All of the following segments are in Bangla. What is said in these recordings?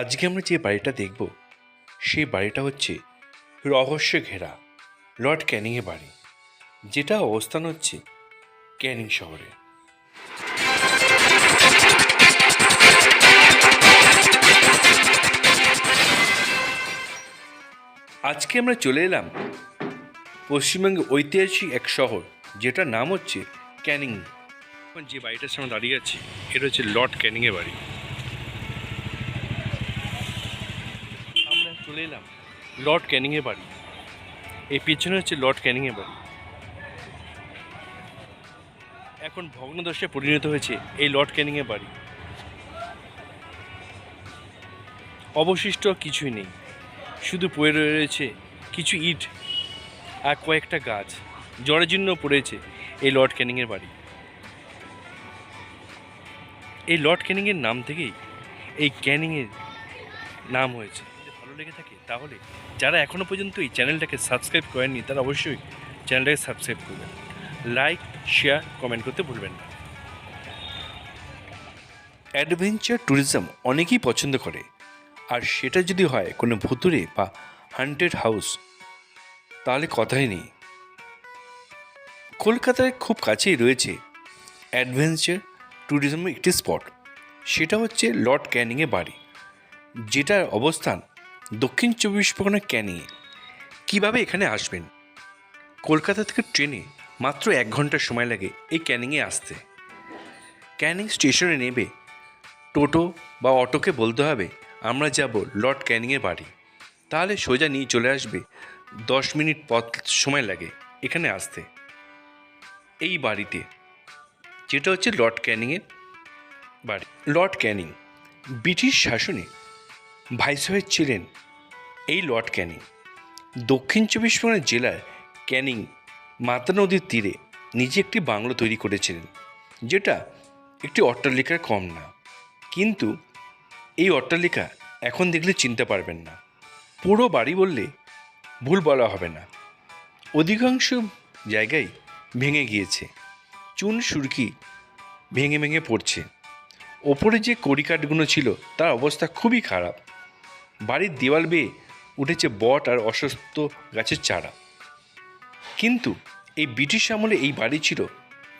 আজকে আমরা যে বাড়িটা দেখব, সেই বাড়িটা হচ্ছে রহস্য ঘেরা লর্ড ক্যানিংয়ের বাড়ি, যেটা অবস্থান হচ্ছে ক্যানিং শহরে। আজকে আমরা চলে এলাম পশ্চিমবঙ্গের ঐতিহাসিক এক শহর, যেটার নাম হচ্ছে ক্যানিং। যে বাড়িটার সামনে দাঁড়িয়ে আছে, এটা হচ্ছে লর্ড ক্যানিংয়ের বাড়ি আমরা চলে এলাম লর্ড ক্যানিংয়ের বাড়ি। এই পিছনে হচ্ছে লর্ড ক্যানিংয়ের বাড়ি। এখন ভগ্নদশায় পরিণত হয়েছে এই লর্ড ক্যানিংয়ের বাড়ি। অবশিষ্ট কিছুই নেই। শুধু পড়ে রয়েছে কিছু ইট আর কয়েকটা গাছ। জরাজীর্ণ পড়েছে এই লর্ড ক্যানিংয়ের বাড়ি। এই লর্ড ক্যানিংয়ের নাম থেকেই এই ক্যানিংয়ের নাম হয়েছে। ভালো লেগে থাকে, তাহলে যারা এখনও পর্যন্ত এই চ্যানেলটাকে সাবস্ক্রাইব করেননি, তারা অবশ্যই চ্যানেলটাকে সাবস্ক্রাইব করবেন। লাইক, শেয়ার, কমেন্ট করতে ভুলবেন না। অ্যাডভেঞ্চার ট্যুরিজম অনেকেই পছন্দ করে, আর সেটা যদি হয় কোনো ভুতুরে বা হান্টেড হাউস, তাহলে কথাই নেই। কলকাতার খুব কাছেই রয়েছে অ্যাডভেঞ্চার ট্যুরিজমের একটি স্পট, সেটা হচ্ছে লর্ড ক্যানিংয়ে বাড়ি, যেটার অবস্থান দক্ষিণ চব্বিশ পরগনা ক্যানিংয়ে কীভাবে এখানে আসবেন? কলকাতা থেকে ট্রেনে মাত্র এক ঘণ্টা সময় লাগে এই ক্যানিংয়ে আসতে। ক্যানিং স্টেশনে নেবে টোটো বা অটোকে বলতে হবে, আমরা যাব লর্ড ক্যানিংয়ের বাড়ি। তাহলে সোজা নিয়ে চলে আসবে। দশ মিনিট পথ সময় লাগে এখানে আসতে। এই বাড়িতে, যেটা হচ্ছে লর্ড ক্যানিংয়ের বাড়ি। লর্ড ক্যানিং, ব্রিটিশ শাসনে ভাইসরয় ছিলেন এই লর্ড ক্যানিং। দক্ষিণ চব্বিশ পরগনা জেলার ক্যানিং মাতা নদীর তীরে নিজে একটি বাংলো তৈরি করেছিলেন, যেটা একটি অট্টালিকার কম না। কিন্তু এই অট্টালিকা এখন দেখলে চিনতে পারবেন না। পুরো বাড়ি বললে ভুল বলা হবে না। অধিকাংশ জায়গায় ভেঙে গিয়েছে। চুন সুরকি ভেঙে ভেঙে পড়ছে। ওপরে যে কড়িকাঠগুলো ছিল, তার অবস্থা খুবই খারাপ। বাড়ির দেওয়াল বেয়ে উঠেছে বট আর অসুস্থ গাছের চারা। কিন্তু এই ব্রিটিশ আমলে এই বাড়ি ছিল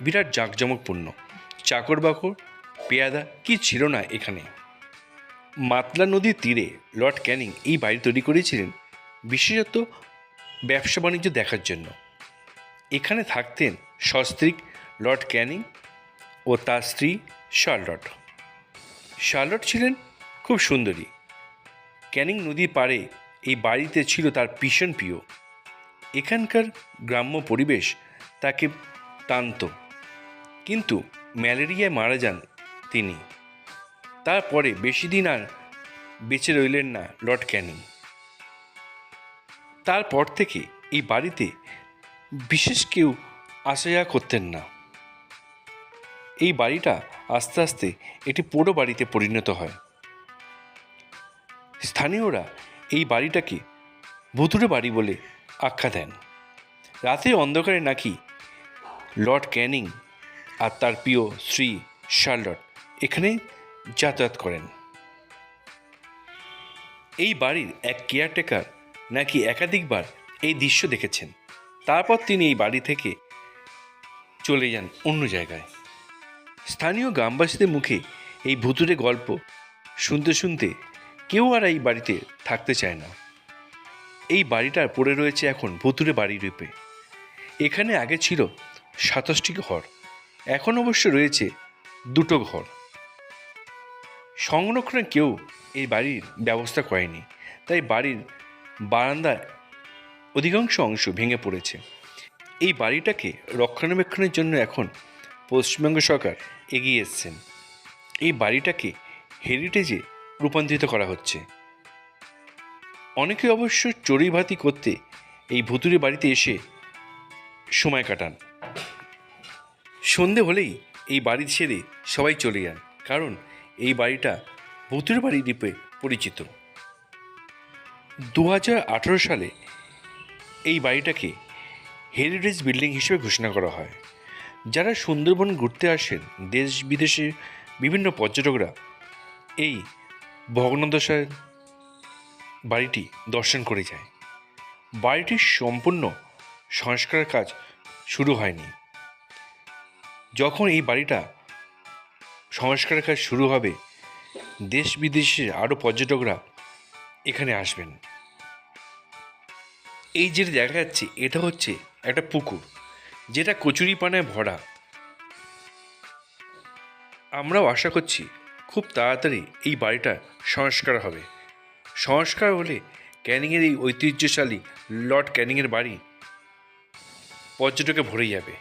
বিরাট জাঁকজমকপূর্ণ। চাকর বাকর, পেয়াদা কি ছিল না এখানে? মাতলা নদীর তীরে লর্ড ক্যানিং এই বাড়ি তৈরি করেছিলেন বিশেষত ব্যবসা বাণিজ্য দেখার জন্য। এখানে থাকতেন সস্ত্রীক লর্ড ক্যানিং ও তার স্ত্রী শার্লট। শার্লট ছিলেন খুব সুন্দরী। ক্যানিং নদীর পাড়ে এই বাড়িতে ছিল তার ভীষণ প্রিয়। এখানকার গ্রাম্য পরিবেশ তাকে টানত কিন্তু ম্যালেরিয়ায় মারা যান তিনি। তারপরে বেশি দিন আর বেঁচে রইলেন না লর্ড ক্যানিং। তারপর থেকে এই বাড়িতে বিশেষ কেউ আসা যাওয়া করতেন না। এই বাড়িটা আস্তে আস্তে একটি পোড়ো বাড়িতে পরিণত হয়। স্থানীয়রা এই বাড়িটাকে ভুতুরে বাড়ি বলে আখ্যা দেন। রাতের অন্ধকারে নাকি লর্ড ক্যানিং আর তার প্রিয় শ্রী শার্লট এখানে যাতায়াত করেন। এই বাড়ির এক কেয়ারটেকার নাকি একাধিকবার এই দৃশ্য দেখেছেন। তারপর তিনি এই বাড়ি থেকে চলে যান অন্য জায়গায়। স্থানীয় গ্রামবাসীদের মুখে এই ভুতুরে গল্প শুনতে শুনতে কেউ আর এই বাড়িতে থাকতে চায় না। এই বাড়িটা পড়ে রয়েছে এখন ভুতুরে বাড়ি রূপে। এখানে আগে ছিল সাতাশটি ঘর, এখন অবশ্য রয়েছে দুটো ঘর। সংরক্ষণে কেউ এই বাড়ির ব্যবস্থা করেনি, তাই বাড়ির বারান্দার অধিকাংশ অংশ ভেঙে পড়েছে। এই বাড়িটাকে রক্ষণাবেক্ষণের জন্য এখন পশ্চিমবঙ্গ সরকার এগিয়ে এসছেন। এই বাড়িটাকে হেরিটেজে রূপান্তরিত করা হচ্ছে। অনেকে অবশ্য চড়ুইভাতি করতে এই ভুতুরে বাড়িতে এসে সময় কাটান। সন্ধে হলেই এই বাড়ি ছেড়ে সবাই চলে যান, কারণ এই বাড়িটা ভূতের বাড়ি দ্বীপে পরিচিত। দু হাজার আঠেরো সালে এই বাড়িটাকে হেরিটেজ বিল্ডিং হিসেবে ঘোষণা করা হয়। যারা সুন্দরবন ঘুরতে আসেন, দেশ বিদেশে বিভিন্ন পর্যটকরা এই ভগ্নদশায় বাড়িটি দর্শন করে যায়। বাড়িটির সম্পূর্ণ সংস্কারের কাজ শুরু হয়নি। যখন এই বাড়িটা সংস্কারের কাজ শুরু হবে দেশ বিদেশের আরও পর্যটকরা এখানে আসবেন। এই যেটা দেখা যাচ্ছে, এটা হচ্ছে একটা পুকুর, যেটা কচুরিপানায় ভরা। আমরাও আশা করছি খুব তাড়াতাড়ি এই বাড়িটা সংস্কার হবে। সংস্কার হলে ক্যানিংয়ের এই ঐতিহ্যশালী লর্ড ক্যানিংয়ের বাড়ি পর্যটকে ভরে যাবে।